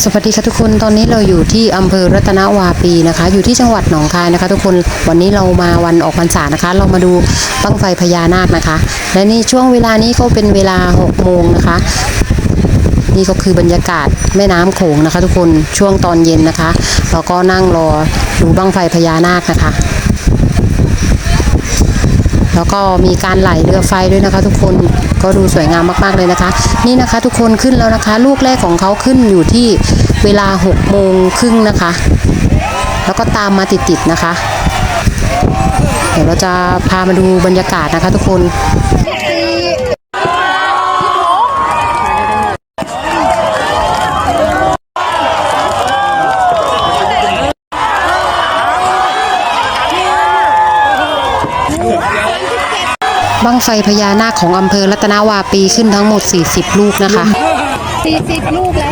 สวัสดีค่ะทุกคนตอนนี้เราอยู่ที่อำเภอรัตนวาปีนะคะ อยู่ที่จังหวัดหนองคายนะคะ ทุกคนวันนี้เรามาวันออกพรรษานะคะ เรามาดูบั้งไฟพญานาคนะคะ และนี่ช่วงเวลานี้ก็เป็นเวลา6โมงนะคะ นี่ก็คือบรรยากาศแม่น้ำโขงนะคะ ทุกคนช่วงตอนเย็นนะคะเราก็นั่งรอดูบั้งไฟพญานาคนะคะ แล้วก็มีการไหลเรือไฟด้วยนะคะ ทุกคนก็ดูสวยงามมากๆเลยนะคะ นี่นะคะทุกคนขึ้นแล้วนะคะ ลูกแรกของเขาขึ้นอยู่ที่เวลา6โมงครึ่งนะคะ แล้วก็ตามมาติดๆนะคะ เดี๋ยวเราจะพามาดูบรรยากาศนะคะ ทุกคน บั้งไฟพญานาคของอำเภอรัตนวาปีขึ้นทั้งหมด 40 ลูกนะคะ 40 ลูกแล้ว